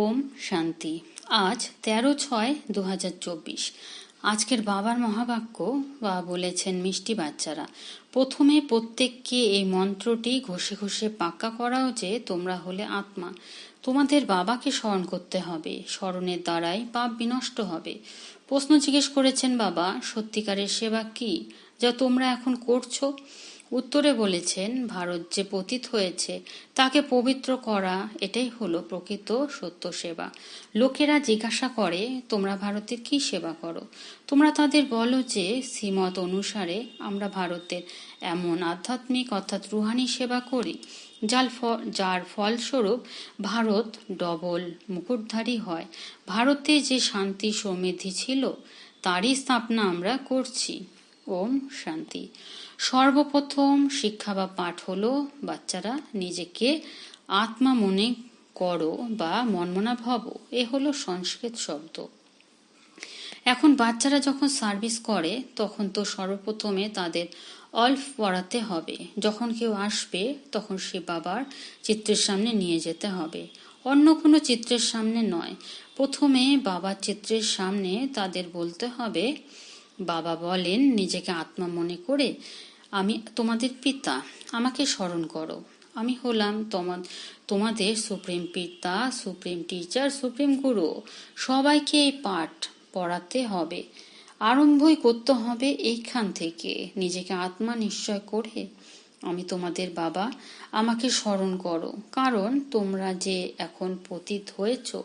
ওম শান্তি। আজ তেরো ছয় দু হাজার চব্বিশ। আজকের বাবার মহাবাক্য বা বলেছেন মিষ্টি বাচ্চারা, প্রথমে প্রত্যেককে এই মন্ত্রটি ঘষে ঘষে পাক্কা করাও যে তোমরা হলে আত্মা। তোমাদের বাবাকে স্মরণ করতে হবে, স্মরণের দ্বারাই পাপ বিনষ্ট হবে। প্রশ্ন জিজ্ঞেস করেছেন বাবা, সত্যিকারের সেবা কি, যা তোমরা এখন করছ? উত্তরে বলেছেন, ভারত যে পতিত হয়েছে, তাকে পবিত্র করা, এটাই হলো প্রকৃত সত্য সেবা। লোকেরা জিজ্ঞাসা করে, তোমরা ভারতের কি সেবা করো? তোমরা তাদের বলো যে, শ্রীমত অনুসারে আমরা ভারতের এমন আধ্যাত্মিক অর্থাৎ রুহানি সেবা করি, যার ফল যার ফলস্বরূপ ভারত ডবল মুকুটধারী হয়। ভারতে যে শান্তি সমৃদ্ধি ছিল, তারই স্থাপনা আমরা করছি। ওম শান্তি। সর্বপ্রথম শিক্ষা বা পাঠ হলো বাচ্চারা নিজেকে আত্মা মনে করো বা মনমনা ভব। এ হলো সংস্কৃত শব্দ। এখন বাচ্চারা যখন সার্ভিস করে, তখন তো সর্বপ্রথমে তাদের অল্প পড়াতে হবে। যখন কেউ আসবে, তখন সে বাবার চিত্রের সামনে নিয়ে যেতে হবে। অন্য কোনো চিত্রের সামনে নয়। প্রথমে বাবার চিত্রের সামনে তাদের বলতে হবে, বাবা বলেন নিজেকে আত্মা মনে করে আমি তোমাদের পিতা, আমাকে স্মরণ করো। আমি হলাম তোমাদের সুপ্রিম পিতা, সুপ্রিম টিচার সুপ্রিম গুরু। সবাইকে এই পাঠ পড়াতে হবে। আরম্ভই করতে হবে এইখান থেকে। নিজেকে আত্মা নিশ্চয় করে আমি তোমাদের বাবা, আমাকে স্মরণ করো। কারণ তোমরা যে এখন পতিত হয়েছ,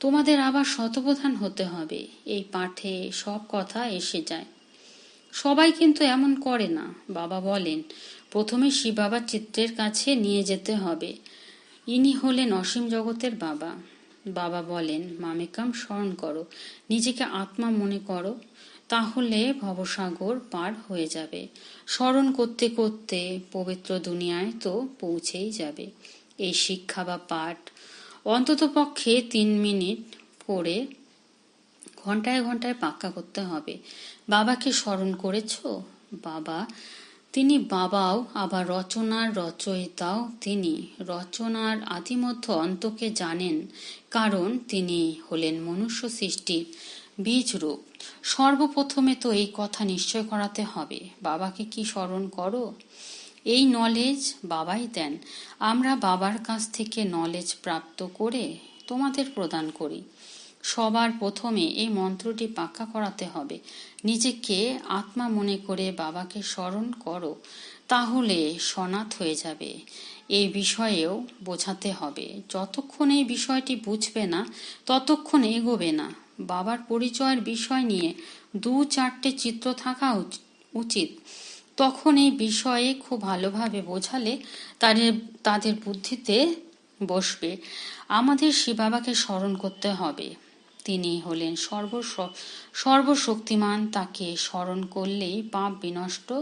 তোমাদের আবার শতপ্রধান হতে হবে। এই পাঠে সব কথা এসে যায়। সবাই কিন্তু এমন করে না, বাবা বলেন। প্রথমে শিব বাবার চিত্রের কাছে নিয়ে যেতে হবে। ইনি হলেন অসীম জগতের বাবা। বাবা বলেন, মামেকাম, স্মরণ করো। নিজেকে আত্মা মনে করো, তাহলে ভবসাগর পার হয়ে যাবে। স্মরণ করতে করতে পবিত্র দুনিয়ায় তো পৌঁছেই যাবে। এই শিক্ষা বা পাঠ অন্তত পক্ষে তিন মিনিট পড়ে ঘন্টায় ঘন্টায় পাক্কা করতে হবে। বাবাকে স্মরণ করেছ? বাবা। তিনি বাবাও, আবার রচনার রচয়িতাও তিনি। রচনার আদিমধ্য অন্তকে জানেন, কারণ তিনি হলেন মনুষ্য সৃষ্টির বীজ রূপ সর্বপ্রথমে তো এই কথা নিশ্চয় করাতে হবে। বাবাকে কি স্মরণ করো? এই নলেজ বাবাই দেন। আমরা বাবার কাছ থেকে নলেজ প্রাপ্ত করে তোমাদের প্রদান করি। সবার প্রথমে এই মন্ত্রটি পাক্কা করাতে হবে। নিজেকে আত্মা মনে করে বাবাকে স্মরণ করো, তাহলে সনাত হয়ে যাবে। এই বিষয়েও বোঝাতে হবে। যতক্ষণ এই বিষয়টি বুঝবে না, ততক্ষণ এগোবে না। বাবার পরিচয়ের বিষয় নিয়ে দু চারটে চিত্র থাকা উচিত। তখন এই বিষয়ে খুব ভালোভাবে বোঝালে তাদের তাদের বুদ্ধিতে বসবে। আমাদের শিবাবাকে স্মরণ করতে হবে। তিনি হলেন সর্ব সর্বশক্তিমান। তাকে স্মরণ করলেই পাপ বিনষ্ট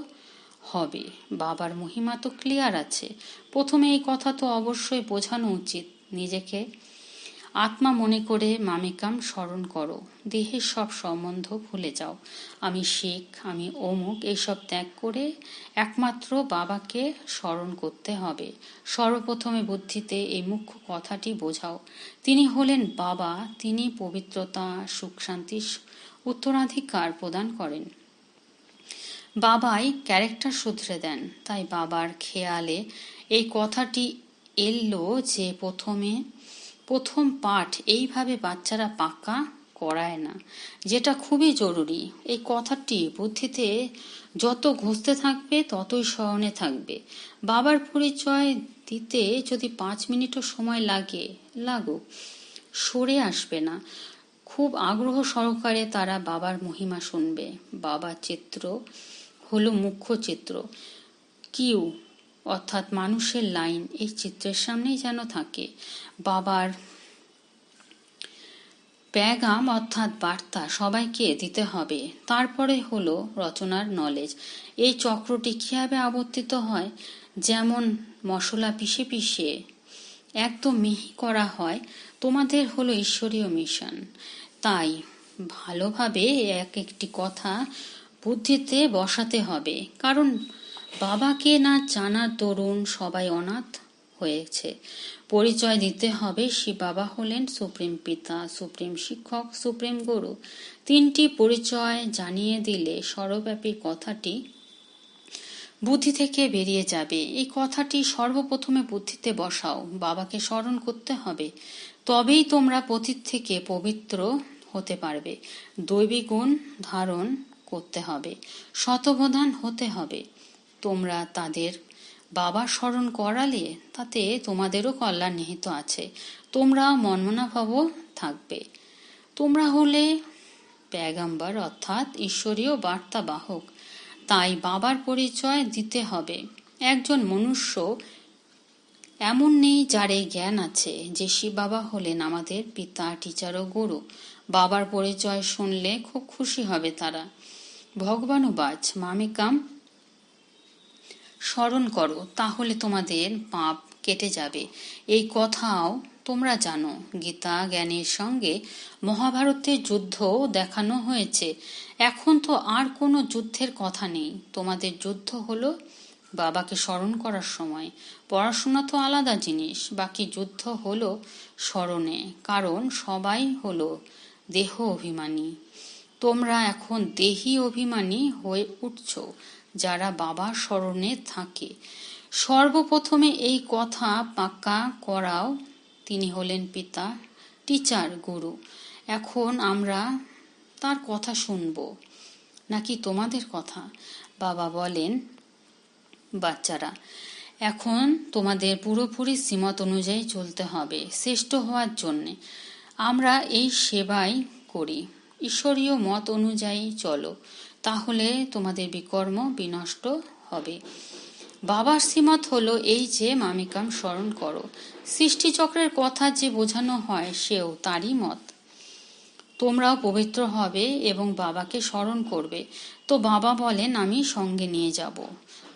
হবে। বাবার মহিমা তো ক্লিয়ার আছে। প্রথমে এই কথা তো অবশ্যই বোঝানো উচিত। নিজেকে আত্মা মনে করে, মামিকাম, স্মরণ করো। দেহের সব সম্বন্ধ ভুলে যাও। আমি শিখ, আমি অমুক এইসব ত্যাগ করে একমাত্র বাবাকে স্মরণ করতে হবে। সর্বপ্রথমে বুদ্ধিতে এই মুখ্য কথাটি বোঝাও। তিনি হলেন বাবা, তিনি পবিত্রতা, সুখ শান্তির উত্তরাধিকার প্রদান করেন। বাবাই ক্যারেক্টার শুধরে দেন, তাই বাবার খেয়ালে এই কথাটি এলো যে প্রথমে প্রথম পাঠ এইভাবে বাচ্চারা পাক্কা করায় না। যেটা খুবই জরুরি। এই কথাটি বুদ্ধিতে যত ঘুষতে থাকবে, ততই স্মরণে থাকবে। বাবার পরিচয় দিতে যদি পাঁচ মিনিটও সময় লাগে, লাগুক। সরে আসবে না। খুব আগ্রহ সহকারে তারা বাবার মহিমা শুনবে। বাবার চিত্র হলো মুখ্য চিত্র। কিউ অর্থাৎ মানুষের লাইন এই চিত্রের সামনেই যেন থাকে। বাবার প্যাগাম অর্থাৎ বার্তা সবাইকে দিতে হবে। তারপরে হলো রচনার নলেজ এই চক্রটি কীভাবে আবর্তিত হয়? যেমন মশলা পিষে পিষে একদম মিহি করা হয়, তোমাদের হলো ঈশ্বরীয় মিশন। তাই ভালোভাবে এক একটি কথা বুদ্ধিতে বসাতে হবে। কারণ বাবাকে না জানার দরুন সবাই অনাথ হয়েছে। পরিচয় দিতে হবে শিব বাবা হলেন সুপ্রিম পিতা, সুপ্রিম শিক্ষক, সুপ্রিম গুরু। তিনটি পরিচয় জানিয়ে দিলে সর্বব্যাপী কথাটি বুদ্ধি থেকে বেরিয়ে যাবে। এই কথাটি সর্বপ্রথমে বুদ্ধিতে বসাও, বাবাকে স্মরণ করতে হবে। তবেই তোমরা পতীত থেকে পবিত্র হতে পারবে। দৈবিক গুণ ধারণ করতে হবে। শতপ্রধান হতে হবে। তোমরা তাদের বাবা স্মরণ করালে তাতে তোমাদেরও কল্যাণ নিহিত আছে। তোমরা মনমনাভাব থাকবে। তোমরা হলে প্যাগাম্বার অর্থাৎ ঈশ্বরীয় বার্তা বাহক তাই বাবার পরিচয় দিতে হবে। একজন মনুষ্য এমন নেই যার জ্ঞান আছে যে শিব বাবা হলেন আমাদের পিতা টিচার ও গুরু। বাবার পরিচয় শুনলে খুব খুশি হবে তারা। ভগবানুবাজ মামিকাম। স্মরণ করো, তাহলে তোমাদের পাপ কেটে যাবে। এই কথাও তোমরা জানো। গীতা জ্ঞানের সঙ্গে মহাভারতের যুদ্ধ দেখানো হয়েছে। এখন তো আর কোনো যুদ্ধের কথা নেই। তোমাদের যুদ্ধ হলো বাবাকে স্মরণ করার সময়। পড়াশোনা তো আলাদা জিনিস, বাকি যুদ্ধ হলো স্মরণে। কারণ সবাই হলো দেহ অভিমানী। তোমরা এখন দেহি অভিমানী হয়ে উঠছ। যারা বাবার স্মরণে থাকে। সর্বপ্রথমে এই কথা পাক্কা করাও তিনি হলেন পিতা টিচার গুরু। এখন আমরা তার কথা শুনব। নাকি তোমাদের কথা? বাবা বলেন, বাচ্চারা, এখন তোমাদের পুরোপুরি শ্রীমত অনুযায়ী চলতে হবে, শ্রেষ্ঠ হওয়ার জন্যে। আমরা এই সেবাই করি। ঈশ্বরীয় মত অনুযায়ী চলো। তাহলে তোমাদের বিকর্ম বিনষ্ট হবে। বাবার শ্রীমত হলো এই যে, মামিকাম, স্মরণ করো। সৃষ্টিচক্রের কথা যে বোঝানো হয়, সেও তারই মত। তোমরাও পবিত্র হবে এবং বাবাকে স্মরণ করবে। তো বাবা বলেন, আমি সঙ্গে নিয়ে যাব।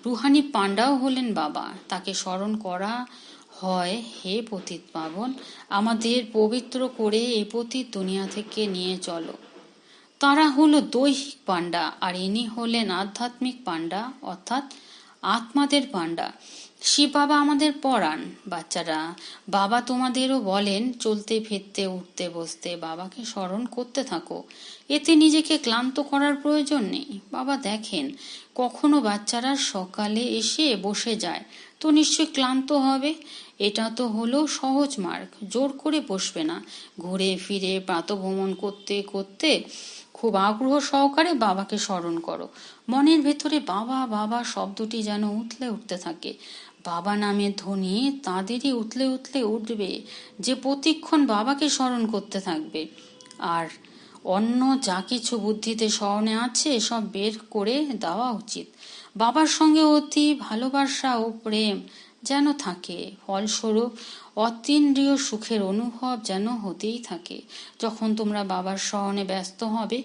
রুহানি পাণ্ডাও হলেন বাবা। তাকে স্মরণ করা হয়, হে পতিত পাবন আমাদের পবিত্র করে এই পতিত দুনিয়া থেকে নিয়ে চলো। তারা হলো দৈহিক পাণ্ডা আর ইনি হলেন আধ্যাত্মিক পাণ্ডা, অর্থাৎ আত্মাদের পাণ্ডা। শিব বাবা আমাদের পড়ান বাচ্চারা। বাবা তোমাদেরও বলেন, চলতে, ফিরতে, উঠতে, বসতে, বাবাকে স্মরণ করতে থাকো। এতে নিজেকে ক্লান্ত করার প্রয়োজন নেই। বাবা দেখেন, কখনো বাচ্চারা সকালে এসে বসে যায়, তো নিশ্চয় ক্লান্ত হবে। এটা তো হলো সহজ মার্গ। জোর করে বসবে না। ঘুরে ফিরে প্রাতভ্রমণ করতে করতে খুব আগ্রহ সহকারে বাবাকে স্মরণ করো। মনের ভেতরে বাবা বাবা শব্দটি যেন উঠলে উঠতে থাকে। বাবা নামের ধ্বনি তাদেরই উতলে উতলে উঠবে, যে প্রতিক্ষণ বাবাকে স্মরণ করতে থাকবে। আর অন্য যা কিছু বুদ্ধিতে স্মরণে আছে, সব বের করে দেওয়া উচিত। বাবার সঙ্গে অতি ভালোবাসা ও প্রেম যেন থাকে। ফলস্বরূপ, অতীন্দ্রিয় সুখের অনুভব যেন হতেই থাকে। যখন তোমরা বাবার স্মরণে ব্যস্ত হবে,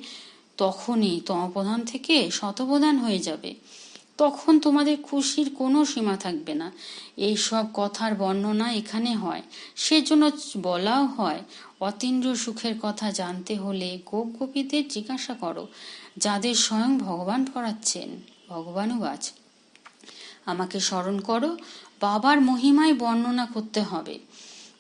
তখনই তমপ্রধান থেকে শতপ্রধান হয়ে যাবে। তখন তোমাদের খুশির কোনো সীমা থাকবে না। এই সব কথার বর্ণনা এখানে হয়। সেজন্য বলাও হয় অতীন্দ্র সুখের কথা জানতে হলে গোপ গোপীদের জিজ্ঞাসা করো, যাদের স্বয়ং ভগবান পড়াচ্ছেন। ভগবানও গাছ আমাকে স্মরণ করো বাবার মহিমায় বর্ণনা করতে হবে।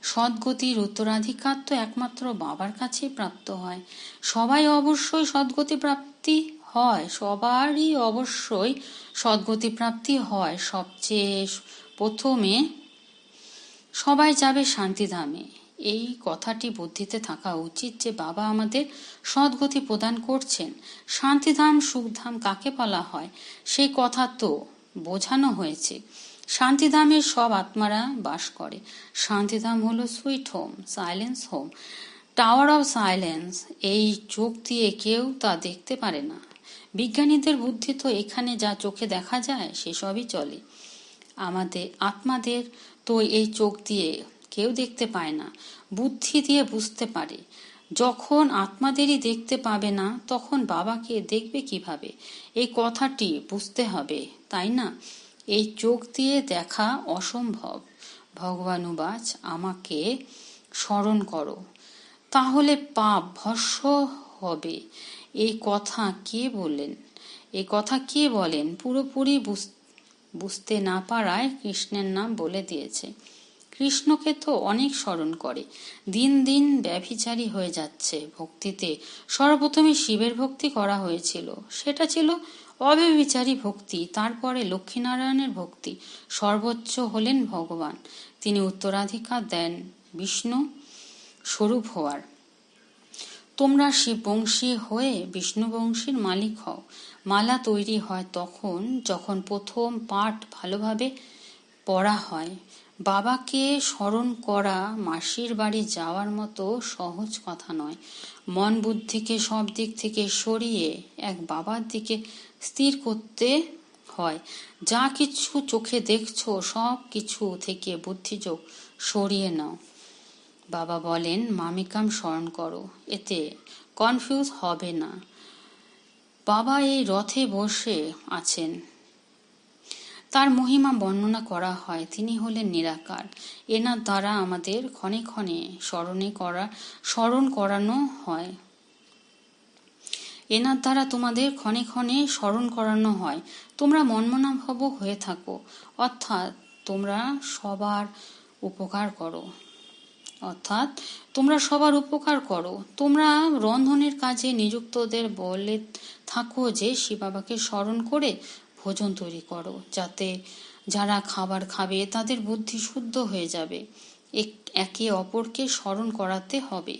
সদ্গতির উত্তরাধিকার তো একমাত্র বাবার কাছেই প্রাপ্ত হয়। সবাই অবশ্যই সদ্গতি প্রাপ্তি হয়, সবারই অবশ্যই সদ্গতি প্রাপ্তি হয়। সবচেয়ে প্রথমে সবাই যাবে শান্তিধামে এই কথাটি বুদ্ধিতে থাকা উচিত যে বাবা আমাদের সদ্গতি প্রদান করছেন। শান্তিধাম সুখধাম কাকে বলা হয়? সেই কথা তো বোঝানো হয়েছে। শান্তিধামে সব আত্মারা বাস করে। শান্তিধাম হলো sweet home, silence home. Tower of silence, এই চোখ দিয়ে কেউ তা দেখতে পারে না। বিজ্ঞানীদের বুদ্ধি তো এখানে যা চোখে দেখা যায় সেসবই চলে। আমাদের আত্মাদের তো এই চোখ দিয়ে কেউ দেখতে পায় না, বুদ্ধি দিয়ে বুঝতে পারে। যখন আত্মাদেরই দেখতে পাবে না, তখন বাবাকে দেখবে কীভাবে? এই কথাটি বুঝতে হবে, তাই না? এই চোখ দিয়ে দেখা অসম্ভব। ভগবানুবাচ আমাকে স্মরণ করো। তাহলে পাপ ভস্য হবে। এই কথা কে বললেন? এই কথা কে বলেন? পুরোপুরি বুঝতে না পারায় কৃষ্ণের নাম বলে দিয়েছে। কৃষ্ণকে তো অনেক স্মরণ করে। দিন দিন ব্যভিচারী হয়ে যাচ্ছে। ভক্তিতে সর্বপ্রথমে শিবের ভক্তি করা হয়েছিল। সেটা ছিল অব্যবিচারী ভক্তি, তারপরে লক্ষ্মীনারায়ণের ভক্তি। সর্বোচ্চ হলেন ভগবান। তিনি উত্তরাধিকার দেন বিষ্ণু স্বরূপ হওয়ার। তোমরা শিববংশী হয়ে বিষ্ণুবংশীর মালিক হও। মালা তৈরি হয় তখন যখন প্রথম পাঠ ভালোভাবে পড়া হয়। বাবাকে স্মরণ করা মাসির বাড়ি যাওয়ার মতো সহজ কথা নয়। মন বুদ্ধিকে সব দিক থেকে সরিয়ে এক বাবার দিকে স্থির করতে হয়। যা কিছু চোখে দেখছ, সব কিছু থেকে বুদ্ধিযোগ সরিয়ে নাও। বাবা বলেন, মামিকাম স্মরণ করো, এতে কনফিউজ হবে না। বাবা এই রথে বসে আছেন। তার মহিমা বর্ণনা করা হয়, তিনি হলেন নিরাকার। এনার দ্বারা আমাদের ক্ষণে ক্ষণে স্মরণে করা, স্মরণ করানো হয়। এনার দ্বারা তোমাদের ক্ষণে ক্ষণে স্মরণ করানো হয়। তোমরা মনমনাভব হয়ে থাকো। অর্থাৎ তোমরা সবার উপকার করো। অর্থাৎ তোমরা সবার উপকার করো। তোমরা রন্ধনের কাজে নিযুক্তদের বলে থাকো যে, শিবাবাকে স্মরণ করে ভোজন তৈরি করো, যাতে যারা খাবার খাবে তাদের বুদ্ধি শুদ্ধ হয়ে যাবে। একে অপরকে স্মরণ করাতে হবে।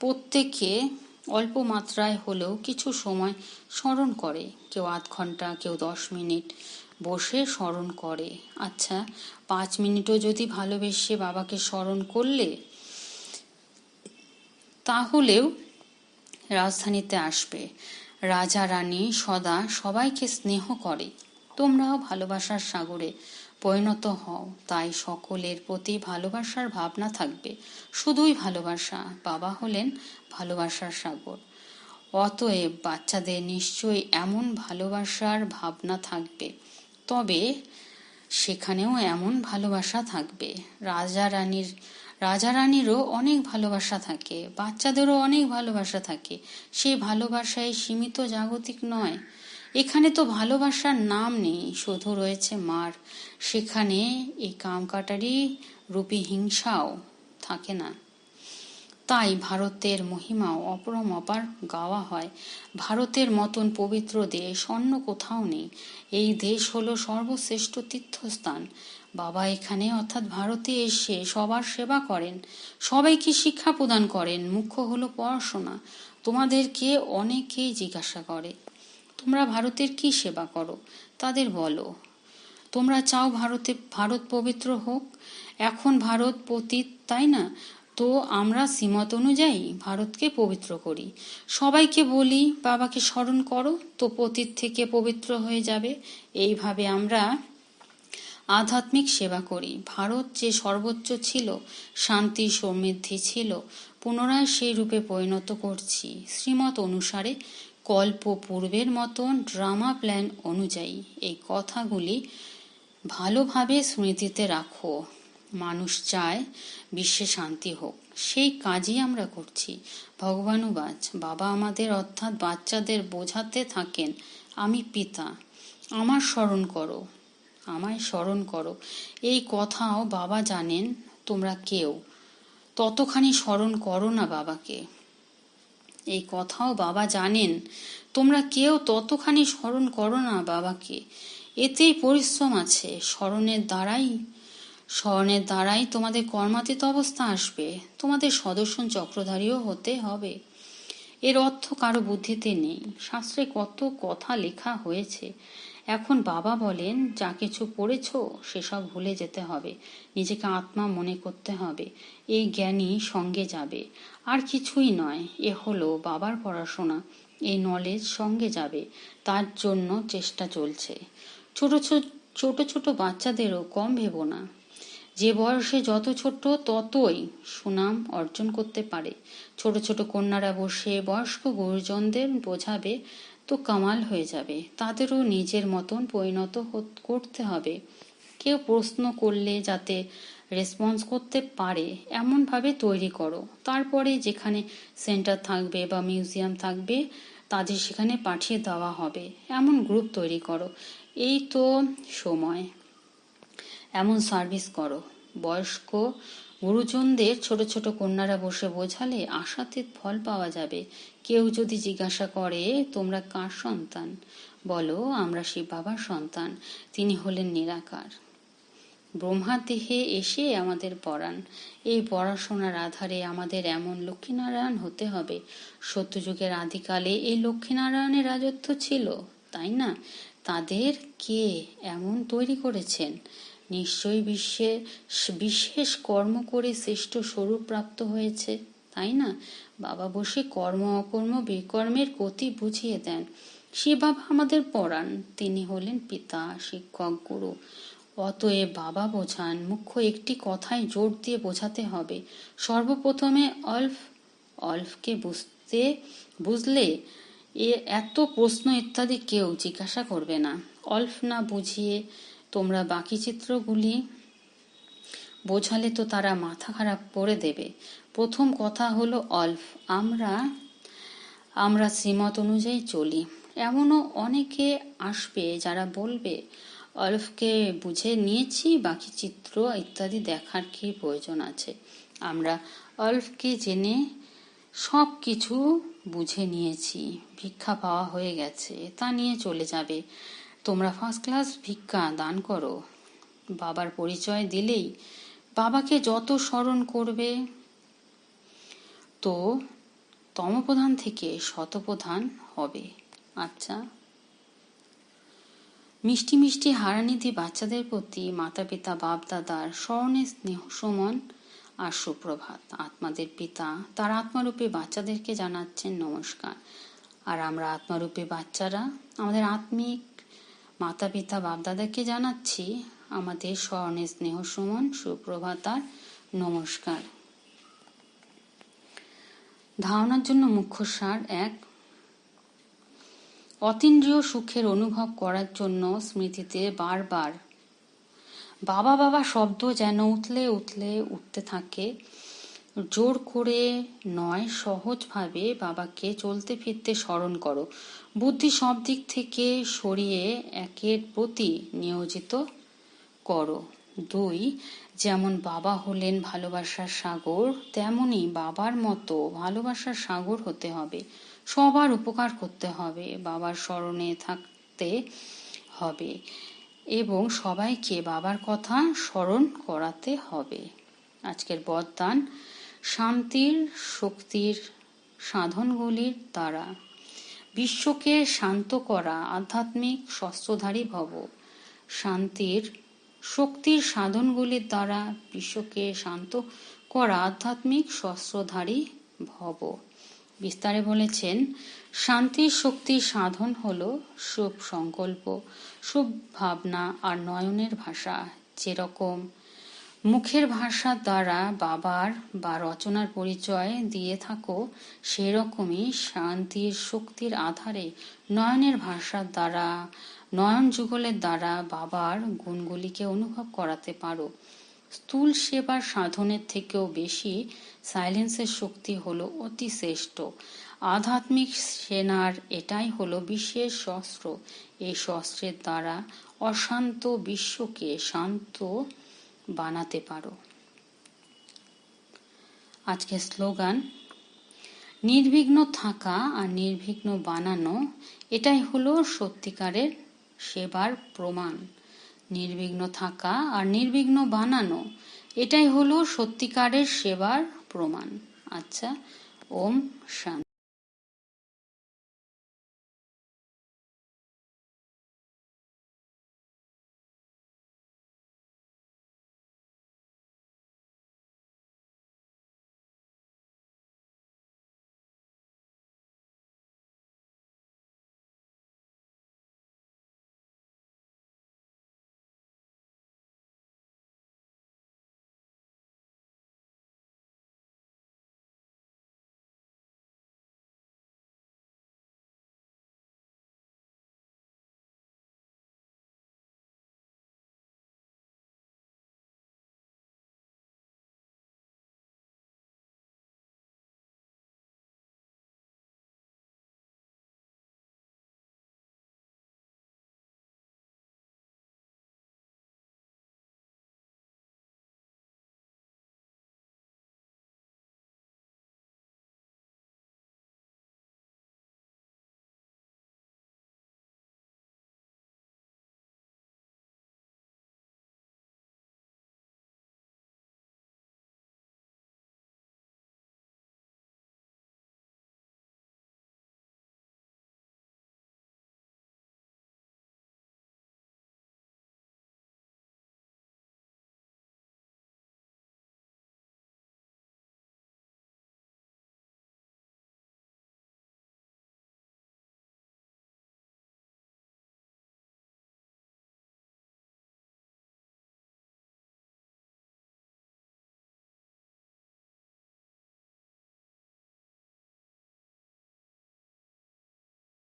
প্রত্যেকে অল্প মাত্রায় হলেও কিছু সময় স্মরণ করে। কেউ আধ ঘণ্টা, কেউ দশ মিনিট বসে স্মরণ করে। আচ্ছা পাঁচ মিনিটও যদি ভালোবেসে বাবাকে স্মরণ করলে? তাহলেও রাজধানীতে আসবে। রাজা, রানী, সদা সবাইকে স্নেহ করে। তোমরাও ভালোবাসার সাগরে পরিণত হও, তাই সকলের প্রতি ভালোবাসার ভাবনা থাকবে। শুধুই ভালোবাসা, বাবা হলেন ভালোবাসার সাগর। অতএব বাচ্চাদের নিশ্চয়ই এমন ভালোবাসার ভাবনা থাকবে। তবে সেখানেও এমন ভালোবাসা থাকবে। রাজা রানীর, রাজা রানীরও অনেক ভালোবাসা থাকে, বাচ্চাদেরও অনেক ভালোবাসা থাকে। সেই ভালোবাসায় সীমিত জাগতিক নয় এখানে তো ভালোবাসার নাম নেই, শুধু রয়েছে মার। সেখানে এই কামকাটারি রূপী হিংসাও থাকে না। তাই ভারতের মহিমাও অপরম অপার গাওয়া হয়। ভারতের মতন পবিত্র দেশ অন্য কোথাও নেই। এই দেশ হলো সর্বশ্রেষ্ঠ তীর্থস্থান। বাবা এখানে অর্থাৎ ভারতে এসে সবার সেবা করেন। সবাইকে শিক্ষা প্রদান করেন। মুখ্য হলো পড়াশোনা। তোমাদেরকে অনেকেই জিজ্ঞাসা করে। তোমরা ভারতের কি সেবা করো? তাদের বলো। তোমরা চাও ভারতে, ভারত পবিত্র হোক? এখন ভারত পতীত, তাই না? তো আমরা শ্রীমত অনুযায়ী ভারতকে পবিত্র করি। সবাইকে বলি, বাবাকে স্মরণ করো, তো পতীত থেকে পবিত্র হয়ে যাবে। এইভাবে আমরা আধ্যাত্মিক সেবা করি। ভারত যে সর্বোচ্চ ছিল, শান্তি, সমৃদ্ধি ছিল, পুনরায় সেই রূপে পরিণত করছি। শ্রীমত অনুসারে কল্প পূর্বের মতন ড্রামা প্ল্যান অনুযায়ী এই কথাগুলি ভালোভাবে স্মৃতিতে রাখো। মানুষ চায় বিশ্বে শান্তি হোক। সেই কাজই আমরা করছি। ভগবানুবাজ বাবা আমাদের অর্থাৎ বাচ্চাদের বোঝাতে থাকেন, আমি পিতা, আমার স্মরণ করো, আমায় স্মরণ করো। এই কথাও বাবা জানেন, তোমরা কেউ। ততখানি স্মরণ করো না বাবাকে। এই কথাও বাবা জানেন। তোমরা কেউ ততখানি স্মরণ করো না বাবাকে। এতেই পরিশ্রম আছে। স্মরণের দ্বারাই স্মরণের দ্বারাই তোমাদের কর্মাতীত অবস্থা আসবে। তোমাদের সদস্য চক্রধারীও হতে হবে। এর অর্থ কারও বুদ্ধিতে নেই। শাস্ত্রে কত কথা লেখা হয়েছে। এখন বাবা বলেন, যা কিছু পড়েছ, সেসব ভুলে যেতে হবে। নিজেকে আত্মা মনে করতে হবে। এই জ্ঞানই সঙ্গে যাবে। আর কিছুই নয়, এ হলো বাবার পড়াশোনা, এই নলেজ সঙ্গে যাবে, তার জন্য চেষ্টা চলছে। ছোট ছোট ছোট বাচ্চাদেরও কম ভেবো না। যে বয়সে যত ছোট, ততই সুনাম অর্জন করতে পারে। ছোট ছোট কন্যারা বসে বয়স্ক গুরুজনদের বোঝাবে, তো কামাল হয়ে যাবে। তাদেরও নিজের মতন পরিণত করতে হবে। কেউ প্রশ্ন করলে যাতে রেসপন্স করতে পারে, এমনভাবে তৈরি করো। তারপরে যেখানে সেন্টার থাকবে বা মিউজিয়াম থাকবে, তাদের সেখানে পাঠিয়ে দেওয়া হবে। এমন গ্রুপ তৈরি করো। এই তো সময়। এমন সার্ভিস করো। বয়স্ক গুরুজনদের ছোট ছোট কন্যারা বসে বোঝালে আশাতীত ফল পাওয়া যাবে। কেউ যদি জিজ্ঞাসা করে, তোমরা কার সন্তান? বলো, আমরা শিব বাবার সন্তান। তিনি হলেন নিরাকার। ব্রহ্মার দেহে এসে আমাদের পড়ান। এই পড়াশোনার আধারে আমাদের এমন লক্ষ্মীনারায়ণ হতে হবে। সত্যযুগের আদিকালে এই লক্ষ্মীনারায়ণের রাজত্ব ছিল, তাই না? তাদের কে এমন তৈরি করেছেন? নিশ্চয়ই বিশ্বে বিশেষ কর্ম করে শ্রেষ্ঠ স্বরূপ প্রাপ্ত হয়েছে, তাই না? বাবা বসে কর্ম, অকর্ম, বিকর্মের গতি বুঝিয়ে দেন। সে বাবা আমাদের পড়ান, তিনি হলেন পিতা, শিক্ষক, গুরু। অতএব বাবা বোঝান, মুখ্য একটি কথায় জোর দিয়ে বোঝাতে হবে। সর্বপ্রথমে অল্ফ, অল্ফকে বুঝতে, বুঝলে এ এত প্রশ্ন ইত্যাদি কেউ জিজ্ঞাসা করবে না। অল্ফ না বুঝিয়ে তোমরা বাকি চিত্রগুলি বোঝালে তো তারা মাথা খারাপ করে দেবে। প্রথম কথা হলো অল্ফ, আমরা আমরা শ্রীমত অনুযায়ী চলি। এমনও অনেকে আসবে যারা বলবে অল্ফকে বুঝে নিয়েছি, বাকি চিত্র ইত্যাদি দেখার কি প্রয়োজন আছে? আমরা অলফকে জেনে সব কিছু বুঝে নিয়েছি। ভিক্ষা পাওয়া হয়ে গেছে, তা নিয়ে চলে যাবে। তোমরা ফার্স্ট ক্লাস ভিক্ষা দান করো। বাবার পরিচয় দিলেই বাবাকে যত স্মরণ করবে। তো তমপ্রধান থেকে শতপ্রধান হবে। আচ্ছা মিষ্টি মিষ্টি হারানিধি বাচ্চাদের প্রতি মাতা পিতা বাপ দাদার স্মরণে স্নেহ, সমান আর সুপ্রভাত। আত্মাদের পিতা, তার আত্মারূপে বাচ্চাদেরকে জানাচ্ছেন নমস্কার। আর আমরা আত্মারূপে বাচ্চারা, আমাদের আত্মিক মাতা পিতা বাপদাদাকে জানাচ্ছি, আমাদের স্মরণে স্নেহ, সমান, সুপ্রভাত আর নমস্কার। ধারণার জন্য মুখ্য সার এক অতীন্দ্রিয় সুখের অনুভব করার জন্য স্মৃতিতে বারবার, বাবা বাবা শব্দ যেন উতলে উতলে উঠতে থাকে। জোর করে নয়, সহজভাবে বাবাকে চলতে ফিরতে স্মরণ করো। বুদ্ধি সব দিক থেকে সরিয়ে একের প্রতি নিয়োজিত করো। দুই, যেমন বাবা হলেন ভালোবাসার সাগর, তেমনি বাবার মতো ভালোবাসার সাগর হতে হবে। সবার উপকার করতে হবে, বাবার স্মরণে থাকতে হবে এবং সবাইকে বাবার কথা স্মরণ করাতে হবে। আজকের বরদান শান্তির, শক্তির সাধনগুলির দ্বারা। বিশ্বকে শান্ত করা, আধ্যাত্মিক শস্ত্রধারী ভব। শান্তির, শক্তির সাধনগুলির দ্বারা বিশ্বকে শান্ত করা, আধ্যাত্মিক শস্ত্রধারী ভব। বিস্তারে বলেছেন শান্তির শক্তির সাধন হল শুভ সংকল্প, শুভ ভাবনা আর নয়নের ভাষা। যেরকম মুখের ভাষার দ্বারা বাবার বা রচনার পরিচয় দিয়ে থাকো, সেরকমই শান্তির শক্তির আধারে নয়নের ভাষার দ্বারা, নয়ন যুগলের দ্বারা বাবার গুণগুলিকে অনুভব করাতে পারো। স্থূল সেবার সাধনের থেকেও বেশি সাইলেন্সের শক্তি হলো অতি শ্রেষ্ঠ। আধ্যাত্মিক সেনার এটাই হলো বিশেষ শস্ত্র এই শস্ত্রের দ্বারা অশান্ত বিশ্বকে শান্ত বানাতে পারো। আজকে স্লোগান, নির্বিঘ্ন থাকা আর নির্বিঘ্ন বানানো, এটাই হলো সত্যিকারের সেবার প্রমাণ। নির্বিঘ্ন থাকা আর নির্বিঘ্ন বানানো এটাই হলো সত্যিকারের সেবার প্রমাণ। আচ্ছা ওম শান্তি।